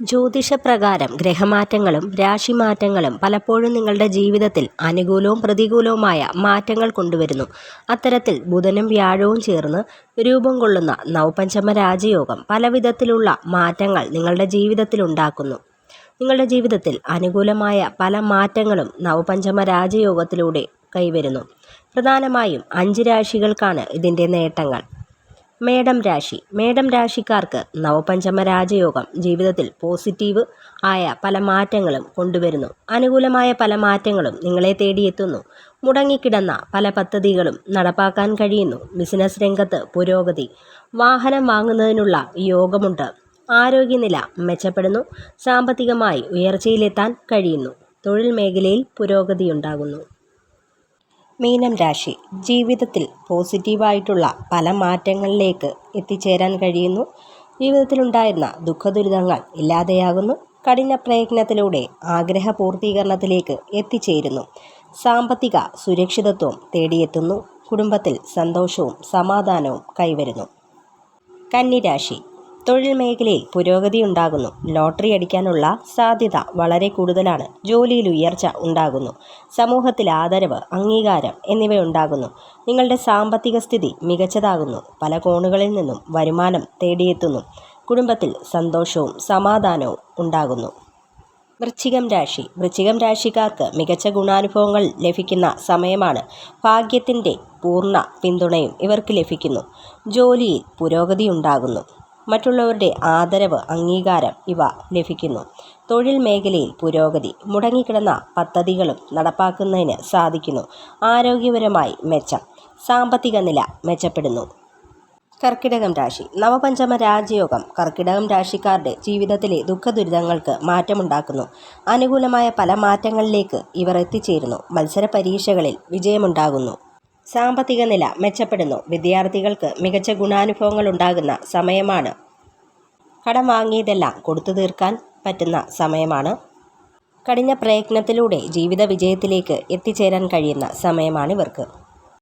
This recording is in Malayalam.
ജ്യോതിഷപ്രകാരം ഗ്രഹമാറ്റങ്ങളും രാശിമാറ്റങ്ങളും പലപ്പോഴും നിങ്ങളുടെ ജീവിതത്തിൽ അനുകൂലവും പ്രതികൂലവുമായ മാറ്റങ്ങൾ കൊണ്ടുവരുന്നു. അത്തരത്തിൽ ബുധനും വ്യാഴവും ചേർന്ന് രൂപം കൊള്ളുന്ന നവപഞ്ചമ രാജയോഗം പലവിധത്തിലുള്ള മാറ്റങ്ങൾ നിങ്ങളുടെ ജീവിതത്തിൽ ഉണ്ടാക്കുന്നു. നിങ്ങളുടെ ജീവിതത്തിൽ അനുകൂലമായ പല മാറ്റങ്ങളും നവപഞ്ചമ രാജയോഗത്തിലൂടെ കൈവരുന്നു. പ്രധാനമായും അഞ്ച് രാശികൾക്കാണ് ഇതിന്റെ നേട്ടങ്ങൾ. മേടം രാശി. മേടം രാശിക്കാർക്ക് നവപഞ്ചമ രാജയോഗം ജീവിതത്തിൽ പോസിറ്റീവ് ആയ പല മാറ്റങ്ങളും കൊണ്ടുവരുന്നു. അനുകൂലമായ പല മാറ്റങ്ങളും നിങ്ങളെ തേടിയെത്തുന്നു. മുടങ്ങിക്കിടന്ന പല പദ്ധതികളും നടപ്പാക്കാൻ കഴിയുന്നു. ബിസിനസ് രംഗത്ത് പുരോഗതി വാഹനം വാങ്ങുന്നതിനുള്ള യോഗമുണ്ട്. ആരോഗ്യനില മെച്ചപ്പെടുന്നു. സാമ്പത്തികമായി ഉയർച്ചയിലെത്താൻ കഴിയുന്നു. തൊഴിൽ മേഖലയിൽ പുരോഗതിയുണ്ടാകുന്നു. മീനം രാശി ജീവിതത്തിൽ പോസിറ്റീവായിട്ടുള്ള പല മാറ്റങ്ങളിലേക്ക് എത്തിച്ചേരാൻ കഴിയുന്നു. ജീവിതത്തിലുണ്ടായിരുന്ന ദുഃഖദുരിതങ്ങൾ ഇല്ലാതെയാകുന്നു. കഠിന പ്രയത്നത്തിലൂടെ ആഗ്രഹ പൂർത്തീകരണത്തിലേക്ക് എത്തിച്ചേരുന്നു. സാമ്പത്തിക സുരക്ഷിതത്വം തേടിയെത്തുന്നു. കുടുംബത്തിൽ സന്തോഷവും സമാധാനവും കൈവരുന്നു. കന്നിരാശി തൊഴിൽ മേഖലയിൽ പുരോഗതി ഉണ്ടാകുന്നു. ലോട്ടറി അടിക്കാനുള്ള സാധ്യത വളരെ കൂടുതലാണ്. ജോലിയിൽ ഉയർച്ച ഉണ്ടാകുന്നു. സമൂഹത്തിൽ ആദരവ് അംഗീകാരം എന്നിവയുണ്ടാകുന്നു. നിങ്ങളുടെ സാമ്പത്തിക സ്ഥിതി മികച്ചതാകുന്നു. പല കോണുകളിൽ നിന്നും വരുമാനം തേടിയെത്തുന്നു. കുടുംബത്തിൽ സന്തോഷവും സമാധാനവും ഉണ്ടാകുന്നു. വൃശ്ചികം രാശി. വൃശ്ചികം രാശിക്കാർക്ക് മികച്ച ഗുണാനുഭവങ്ങൾ ലഭിക്കുന്ന സമയമാണ്. ഭാഗ്യത്തിന്റെ പൂർണ പിന്തുണയും ഇവർക്ക് ലഭിക്കുന്നു. ജോലിയിൽ പുരോഗതി ഉണ്ടാകുന്നു. മറ്റുള്ളവരുടെ ആദരവ് അംഗീകാരം ഇവ ലഭിക്കുന്നു. തൊഴിൽ മേഖലയിൽ പുരോഗതി മുടങ്ങിക്കിടന്ന പദ്ധതികളും നടപ്പാക്കുന്നതിന് സാധിക്കുന്നു. ആരോഗ്യപരമായി മെച്ചം സാമ്പത്തിക നില മെച്ചപ്പെടുന്നു. കർക്കിടകം രാശി നവപഞ്ചമ രാജയോഗം കർക്കിടകം രാശിക്കാരുടെ ജീവിതത്തിലെ ദുഃഖദുരിതങ്ങൾക്ക് മാറ്റമുണ്ടാക്കുന്നു. അനുകൂലമായ പല മാറ്റങ്ങളിലേക്ക് ഇവർ എത്തിച്ചേരുന്നു. മത്സര പരീക്ഷകളിൽ വിജയമുണ്ടാകുന്നു. സാമ്പത്തിക നില മെച്ചപ്പെടുന്നു. വിദ്യാർത്ഥികൾക്ക് മികച്ച ഗുണാനുഭവങ്ങൾ ഉണ്ടാകുന്ന സമയമാണ് കടം വാങ്ങിയതെല്ലാം കൊടുത്തു തീർക്കാൻ പറ്റുന്ന സമയമാണ്. കഠിന പ്രയത്നത്തിലൂടെ ജീവിത വിജയത്തിലേക്ക് എത്തിച്ചേരാൻ കഴിയുന്ന സമയമാണ് ഇവർക്ക്.